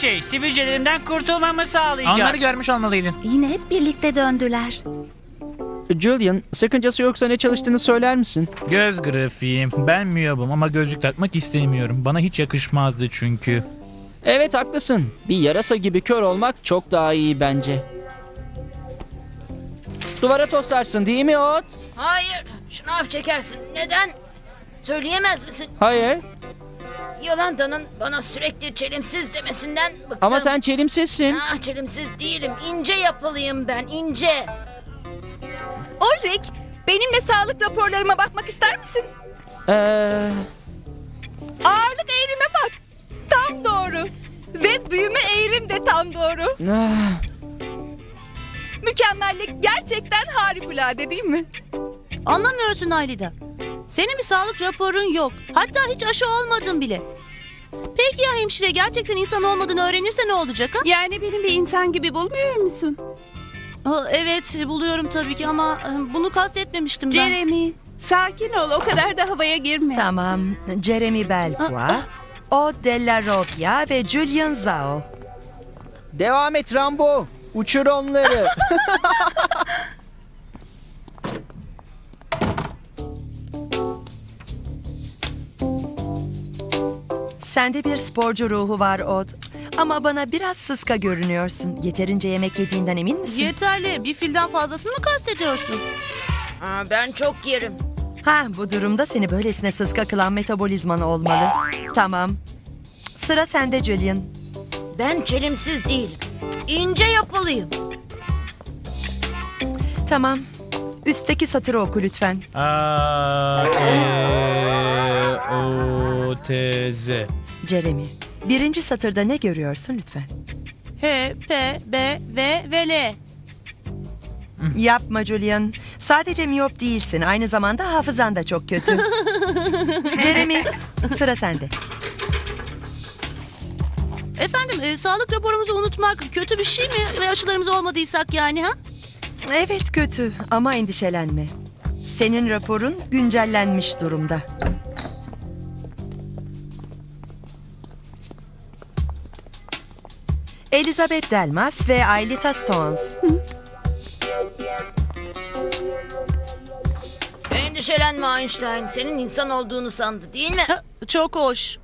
Şey. Sivilcelerimden kurtulmamı sağlayacak. Onları görmüş olmalıydın. Yine hep birlikte döndüler. Julian, sakıncası yoksa ne çalıştığını söyler misin? Göz grafiğim. Ben miyobum ama gözlük takmak istemiyorum. Bana hiç yakışmazdı çünkü. Evet haklısın. Bir yarasa gibi kör olmak çok daha iyi bence. Duvara toslarsın değil mi Ot? Hayır. Şınav çekersin. Neden? Söyleyemez misin? Hayır. Yolanda'nın bana sürekli çelimsiz demesinden bıktım. Ama sen çelimsizsin. Ah çelimsiz değilim. İnce yapılıyım ben. ince. Ulrich, benimle sağlık raporlarıma bakmak ister misin? Ee, Ağırlık eğrime bak. Tam doğru. Ve büyüme eğrim de tam doğru. ah, Mükemmellik gerçekten harikulade değil mi? Anlamıyorsun Aylida. Senin bir sağlık raporun yok. Hatta hiç aşı olmadın bile. Peki ya hemşire gerçekten insan olmadığını öğrenirse ne olacak ha? Yani benim bir insan gibi bulmuyor musun? Aa, evet buluyorum tabii ki ama e, bunu kastetmemiştim ben. Jeremy, sakin ol o kadar da havaya girme. Tamam. Jeremy Belqua, O Della Robbia ve Julian Zhao. devam et Rambo. Uçur onları. Sende bir sporcu ruhu var Od. Ama bana biraz sıska görünüyorsun. Yeterince yemek yediğinden emin misin? Yeterli. Bir filden fazlasını mı kastediyorsun? Aa, ben çok yerim. ha bu durumda seni böylesine sıska kılan metabolizman olmalı. Tamam. Sıra sende Julian. Ben çelimsiz değilim. İnce yapılıyım. Tamam. Üstteki satırı oku lütfen. A, E, O, T, Z. Jeremy. Birinci satırda ne görüyorsun lütfen? H, P, B, V ve L. Yapma Julian. Sadece miyop değilsin. Aynı zamanda hafızan da çok kötü. Jeremy, sıra sende. Efendim e, sağlık raporumuzu unutmak kötü bir şey mi? Ve aşılarımız olmadıysak yani ha? Evet kötü ama endişelenme. Senin raporun güncellenmiş durumda. Elizabeth Delmas ve Aylita Stones. Endişelenme Einstein. Senin insan olduğunu sandı değil mi? Çok hoş.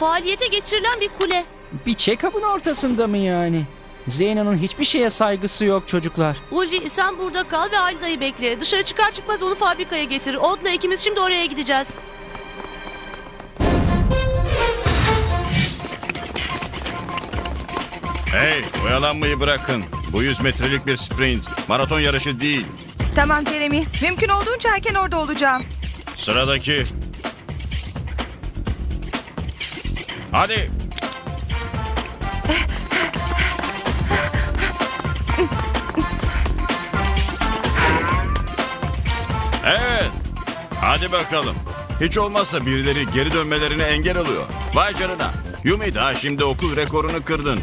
Faaliyete geçirilen bir kule. Bir check-up'ın ortasında mı yani? Zeyna'nın hiçbir şeye saygısı yok çocuklar. Ulvi sen burada kal ve Aylida'yı bekle. Dışarı çıkar çıkmaz onu fabrikaya getir. Od'la ikimiz şimdi oraya gideceğiz. Hey, oyalanmayı bırakın. Bu 100 metrelik bir sprint. Maraton yarışı değil. Tamam Jeremy, mümkün olduğunca erken orada olacağım. Sıradaki. Hadi. Evet. Hadi bakalım. Hiç olmazsa birileri geri dönmelerine engel oluyor. Vay canına. Yumi daha şimdi okul rekorunu kırdın.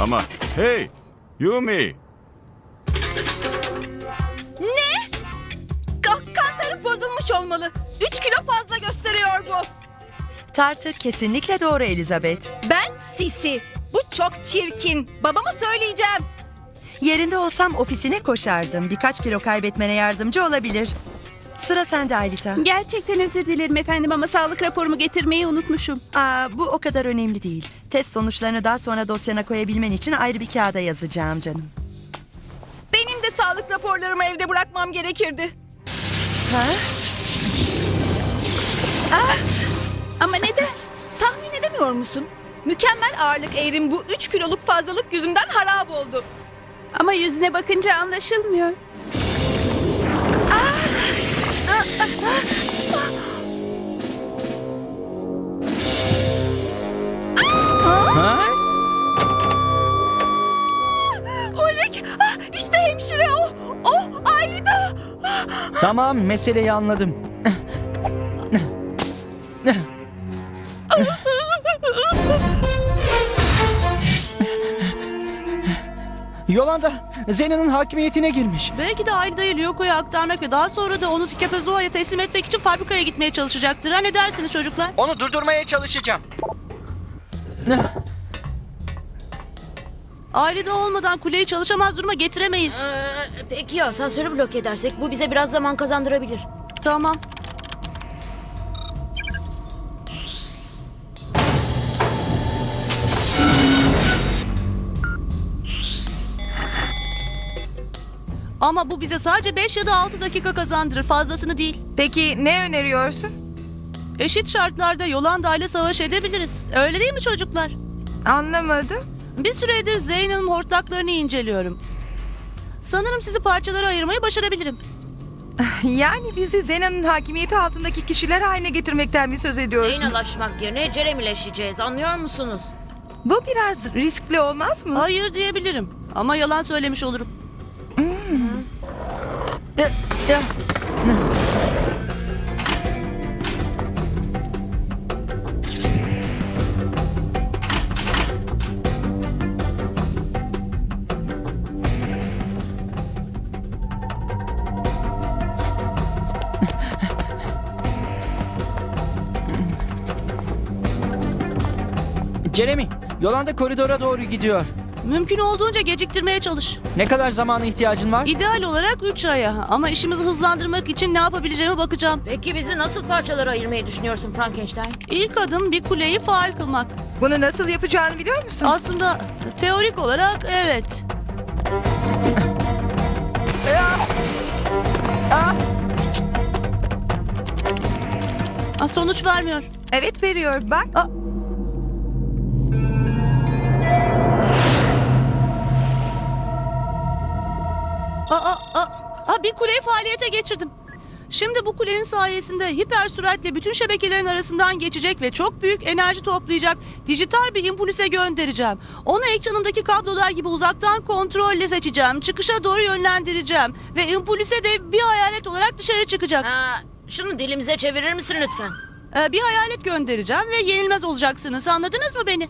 Ama hey Yumi Ka- kantarım bozulmuş olmalı. 3 kilo fazla gösteriyor bu. Tartı kesinlikle doğru Elizabeth. Ben Sisi. Bu çok çirkin. Babama söyleyeceğim. Yerinde olsam ofisine koşardım. Birkaç kilo kaybetmene yardımcı olabilir. Sıra sende Aylita. Gerçekten özür dilerim efendim ama sağlık raporumu getirmeyi unutmuşum. Aa, bu o kadar önemli değil. Test sonuçlarını daha sonra dosyana koyabilmen için ayrı bir kağıda yazacağım canım. Benim de sağlık raporlarımı evde bırakmam gerekirdi. Ha? Ama neden? Tahmin edemiyor musun? Mükemmel ağırlık eğrim bu 3 kiloluk fazlalık yüzünden harap oldu. Ama yüzüne bakınca anlaşılmıyor. Ha? Ulrik! Ah, işte hemşire o! O! Ayda! Tamam meseleyi anladım. Yolanda Zeyna'nın hakimiyetine girmiş. Belki de Aylida'yı Lyoko'ya aktarmak ve daha sonra da onu Skepezoa'ya teslim etmek için fabrikaya gitmeye çalışacaktır. Ha ne dersiniz çocuklar? Onu durdurmaya çalışacağım. Aylida olmadan kuleyi çalışamaz duruma getiremeyiz. Ee, peki ya asansörü blok edersek bu bize biraz zaman kazandırabilir. Tamam. Ama bu bize sadece 5 ya da 6 dakika kazandırır. Fazlasını değil. Peki ne öneriyorsun? Eşit şartlarda Yolanda ile savaş edebiliriz. Öyle değil mi çocuklar? Anlamadım. Bir süredir Zeyna'nın hortlaklarını inceliyorum. Sanırım sizi parçalara ayırmayı başarabilirim. Yani bizi Zena'nın hakimiyeti altındaki kişiler haline getirmekten mi söz ediyorsun? Zeynalaşmak yerine Jeremy'leşeceğiz anlıyor musunuz? Bu biraz riskli olmaz mı? Hayır diyebilirim. Ama yalan söylemiş olurum. Jeremy, Yolanda koridora doğru gidiyor. Mümkün olduğunca geciktirmeye çalış. Ne kadar zamana ihtiyacın var? İdeal olarak 3 aya ama işimizi hızlandırmak için ne yapabileceğime bakacağım. Peki bizi nasıl parçalara ayırmayı düşünüyorsun Frankenstein? İlk adım bir kuleyi faal kılmak. Bunu nasıl yapacağını biliyor musun? Aslında teorik olarak evet. Aa, sonuç vermiyor. Evet veriyor bak. Aa, aa, aa, bir kuleyi faaliyete geçirdim. Şimdi bu kulenin sayesinde hiper süratle bütün şebekelerin arasından geçecek ve çok büyük enerji toplayacak dijital bir impulse göndereceğim. Onu ekranımdaki kablolar gibi uzaktan kontrolle seçeceğim. Çıkışa doğru yönlendireceğim. Ve impulse de bir hayalet olarak dışarı çıkacak. Ha, şunu dilimize çevirir misin lütfen? Ee, bir hayalet göndereceğim ve yenilmez olacaksınız. Anladınız mı beni?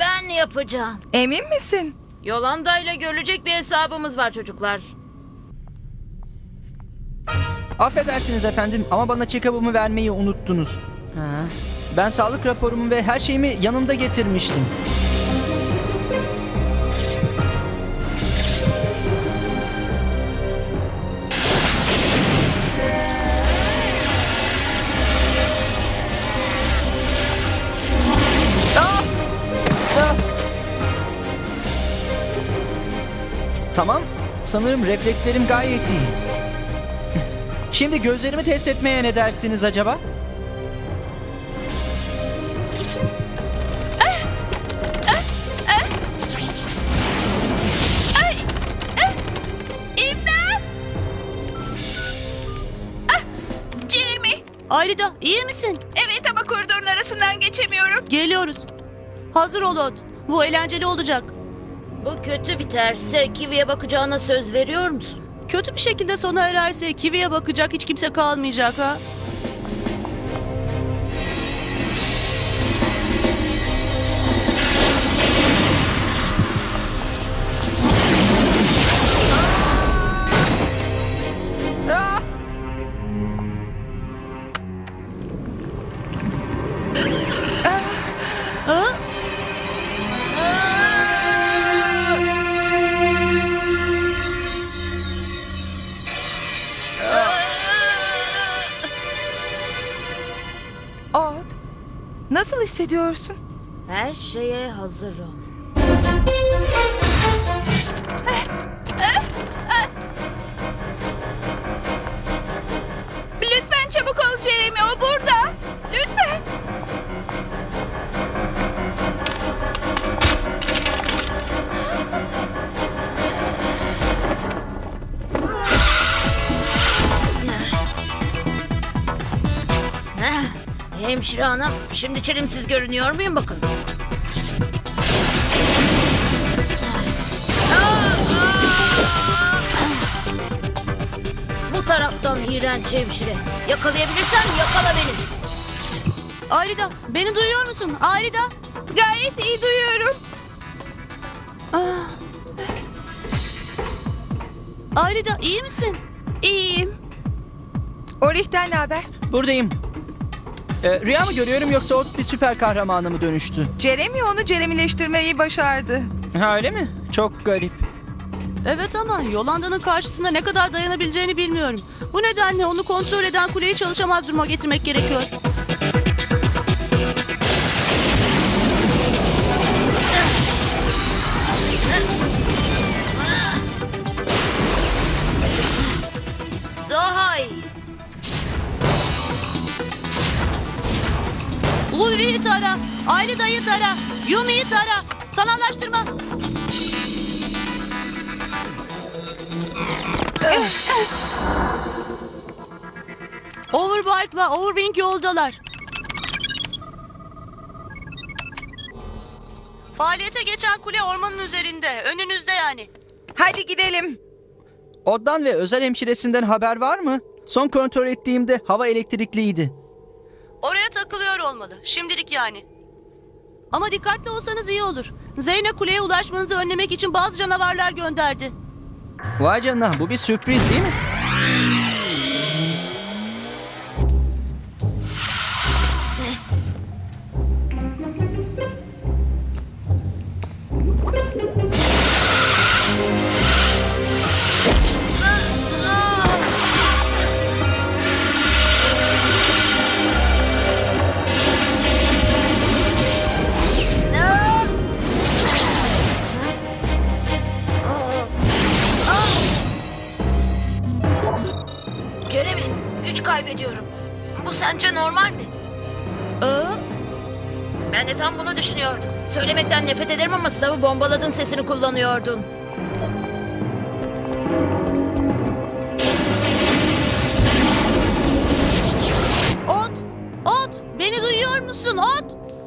Ben yapacağım. Emin misin? Yolanda ile görülecek bir hesabımız var çocuklar. Affedersiniz efendim ama bana check-up'ımı vermeyi unuttunuz. Ben sağlık raporumu ve her şeyimi yanımda getirmiştim. Tamam. Sanırım reflekslerim gayet iyi. Şimdi gözlerimi test etmeye ne dersiniz acaba? Ah! Aylida iyi misin? Evet ama koridorun arasından geçemiyorum. Geliyoruz. Hazır ol Od. Bu eğlenceli olacak. Bu kötü biterse Kiwi'ye bakacağına söz veriyor musun? Kötü bir şekilde sona ererse Kiwi'ye bakacak hiç kimse kalmayacak ha. Nasıl hissediyorsun? Her şeye hazırım. Hemşire hanım şimdi çelimsiz görünüyor muyum bakın. Bu taraftan iğrenç hemşire. Yakalayabilirsen yakala beni. Aylida beni duyuyor musun? Aylida. Gayet iyi duyuyorum. Ah. İyi misin? İyiyim. Orih'ten ne haber? Buradayım. Ee, rüya mı görüyorum yoksa o bir süper kahramana mı dönüştü? Jeremy onu Jeremyleştirmeyi başardı. Ha öyle mi? Çok garip. Evet ama Yolanda'nın karşısında ne kadar dayanabileceğini bilmiyorum. Bu nedenle onu kontrol eden kuleyi çalışamaz duruma getirmek gerekiyor. Tara, Aylida'yı tara, Yumi'yi tara. Sanallaştırma. Overbike'la Overwing yoldalar. Faaliyete geçen kule ormanın üzerinde. Önünüzde yani. Hadi gidelim. Oddan ve özel hemşiresinden haber var mı? Son kontrol ettiğimde hava elektrikliydi. Olmalı. Şimdilik yani. Ama dikkatli olsanız iyi olur. Zeyne kuleye ulaşmanızı önlemek için bazı canavarlar gönderdi. Vay canına bu bir sürpriz değil mi? Bombaladın sesini kullanıyordun. Ot! Ot! Beni duyuyor musun? Ot!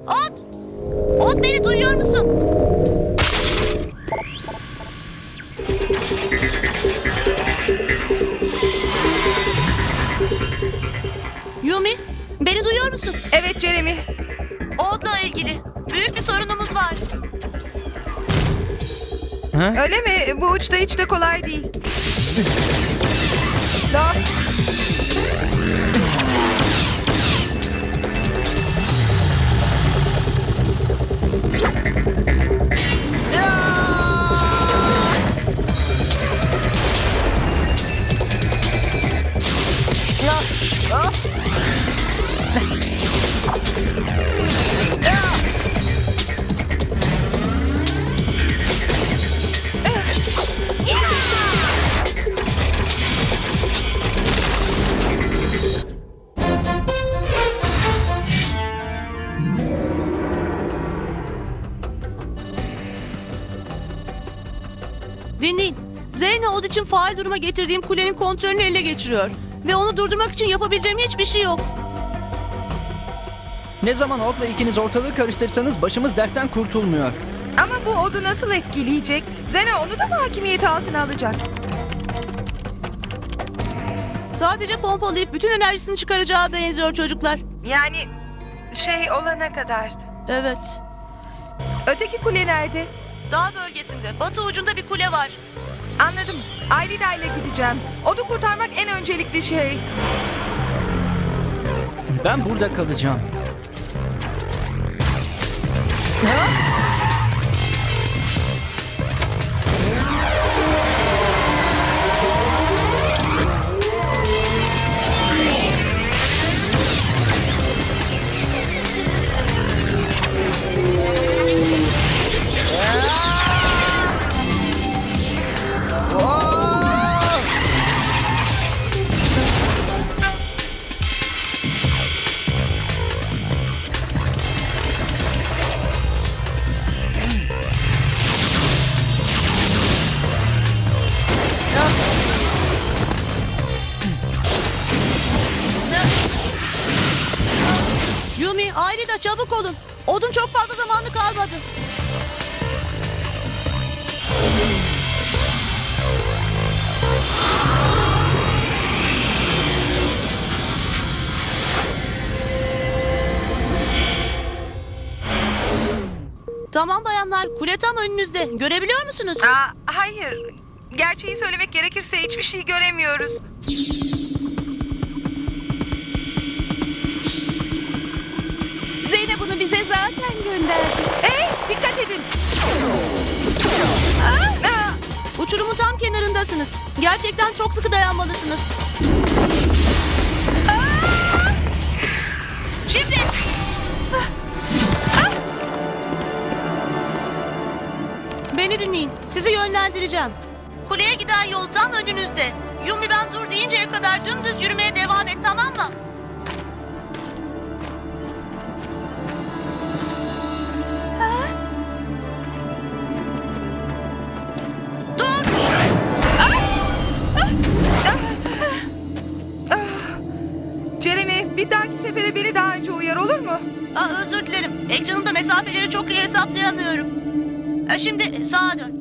Ot! Ot beni duyuyor musun? Öyle mi? Bu uçta hiç de kolay değil. Daha... Dinleyin. Faal duruma getirdiğim kulenin kontrolünü ele geçiriyor. Ve onu durdurmak için yapabileceğim hiçbir şey yok. Ne zaman Od'la ikiniz ortalığı karıştırsanız başımız dertten kurtulmuyor. Ama bu odu nasıl etkileyecek? Zene onu da mı hakimiyeti altına alacak? Sadece pompalayıp bütün enerjisini çıkaracağı benziyor çocuklar. Yani şey olana kadar. Evet. Öteki kule nerede? Dağ bölgesinde, batı ucunda bir kule var. Anladım. Aylida ile gideceğim. Odu kurtarmak en öncelikli şey. Ben burada kalacağım. Yumi, önünüzde. Görebiliyor musunuz? Aa, hayır. Gerçeği söylemek gerekirse hiçbir şey göremiyoruz. Zeynep bunu bize zaten gönderdi. Hey dikkat edin. Uçurumun tam kenarındasınız. Gerçekten çok sıkı dayanmalısınız. Şimdi. Beni dinleyin. Sizi yönlendireceğim. Kuleye giden yol tam önünüzde. Yumi ben dur deyinceye kadar dümdüz yürümeye devam et tamam mı? Jeremy bir dahaki sefere beni daha önce uyar olur mu? Aa, özür dilerim. Ekranımda mesafeleri çok iyi hesaplayamıyorum. E, şimdi sağa dön.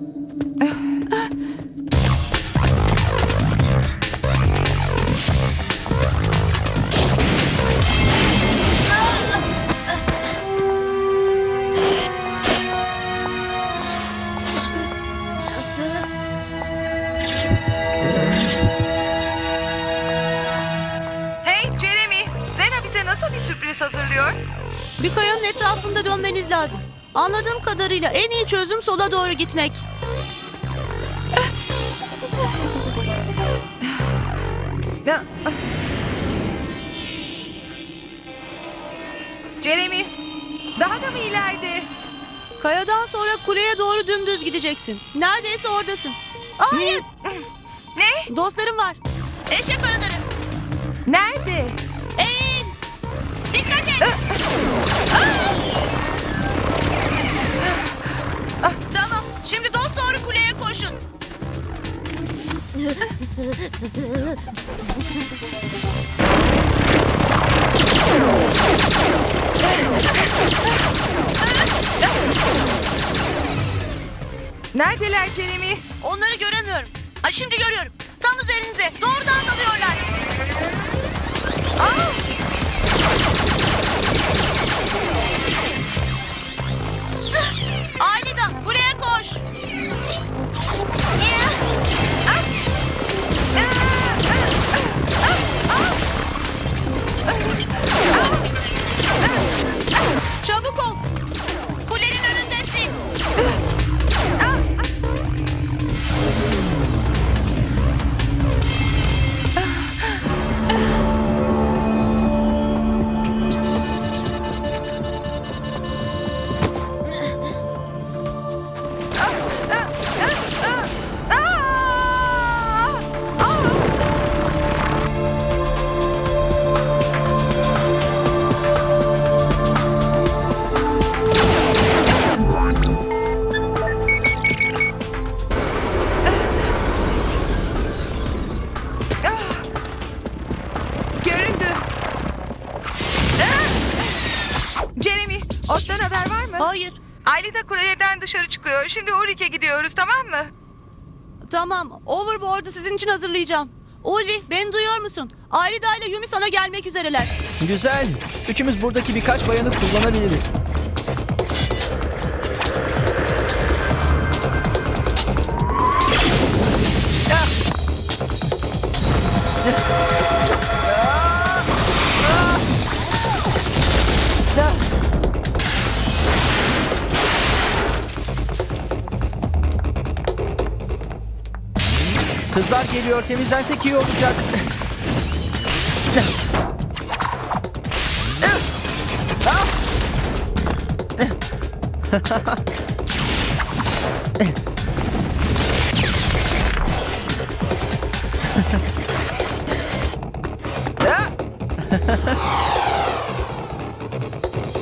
Hey Jeremy, Zena bize nasıl bir sürpriz hazırlıyor? Bir kayanın etrafında dönmeniz lazım. Anladığım kadarıyla en iyi çözüm sola doğru gitmek. Ya- Jeremy, daha da mı ileride? Kayadan sonra kuleye doğru dümdüz gideceksin. Neredeyse oradasın. Aa, hayır. Ne? Dostlarım var. Eşek arıları. Nerede? Neredeler Jeremy? Onları göremiyorum. Ay şimdi görüyorum. Tam üzerinize. Doğrudan dalıyorlar. Aa! İçin hazırlayacağım. Ulri beni duyuyor musun? Aylida ile Yumi sana gelmek üzereler. Güzel. Üçümüz buradaki birkaç bayanı kullanabiliriz. Kızlar geliyor. Temizlensek iyi olacak.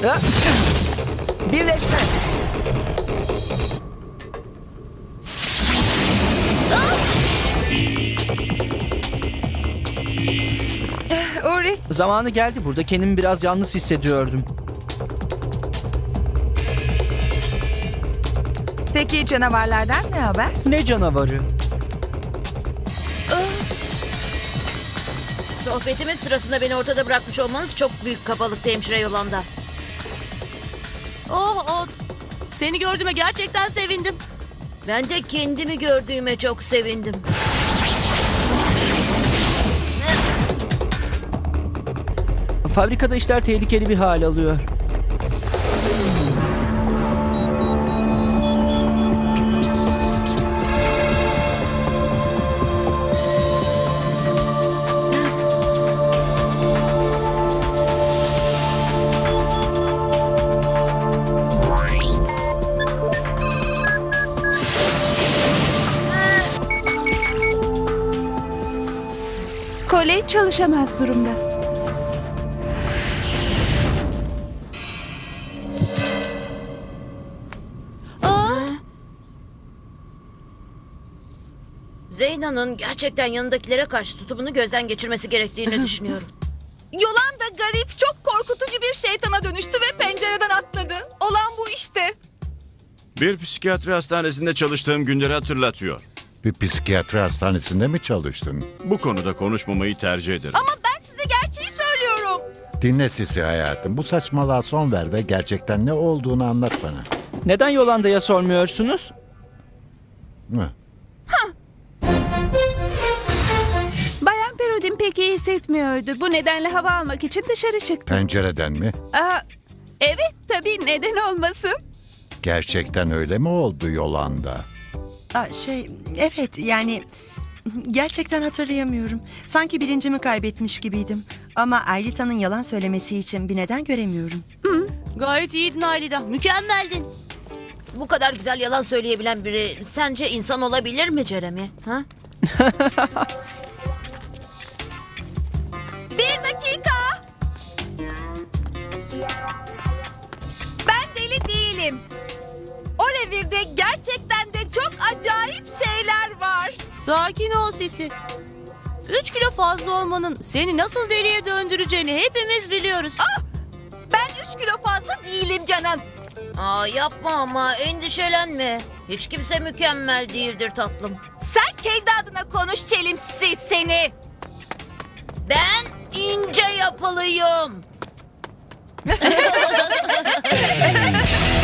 Birleşme. Ulrik, Zamanı geldi. Burada kendimi biraz yalnız hissediyordum. peki canavarlardan ne haber? Ne canavarı? Sohbetimiz sırasında beni ortada bırakmış olmanız çok büyük kabalıktı hemşire yolanda. Oh Ot. Seni gördüğüme gerçekten sevindim. Ben de kendimi gördüğüme çok sevindim. Fabrikada işler tehlikeli bir hal alıyor. Kolej çalışamaz durumda. Zeyna'nın gerçekten yanındakilere karşı tutumunu gözden geçirmesi gerektiğini düşünüyorum. Yolanda garip, çok korkutucu bir şeytana dönüştü ve pencereden atladı. Olan bu işte. Bir psikiyatri hastanesinde çalıştığım günleri hatırlatıyor. Bir psikiyatri hastanesinde mi çalıştın? Bu konuda konuşmamayı tercih ederim. Ama ben size gerçeği söylüyorum. Dinle Sisi hayatım. Bu saçmalığa son ver ve gerçekten ne olduğunu anlat bana. Neden Yolanda'ya sormuyorsunuz? Hı. Pek iyi hissetmiyordu. Bu nedenle hava almak için dışarı çıktı. Pencereden mi? Aa, evet tabii neden olmasın? Gerçekten öyle mi oldu Yolanda? Aa, şey evet yani gerçekten hatırlayamıyorum. Sanki bilincimi kaybetmiş gibiydim. Ama Aylita'nın yalan söylemesi için bir neden göremiyorum. Gayet iyiydin Aylida. Mükemmeldin. Bu kadar güzel yalan söyleyebilen biri sence insan olabilir mi Jeremy? Ha? Bir dakika. Ben deli değilim. O revirde gerçekten de çok acayip şeyler var. Sakin ol Sisi. 3 kilo fazla olmanın seni nasıl deliye döndüreceğini hepimiz biliyoruz. Ben 3 kilo fazla değilim canım. Aa yapma ama endişelenme. Hiç kimse mükemmel değildir tatlım. Sen kendi adına konuş çelimsiz seni. Ben ince yapılıyım.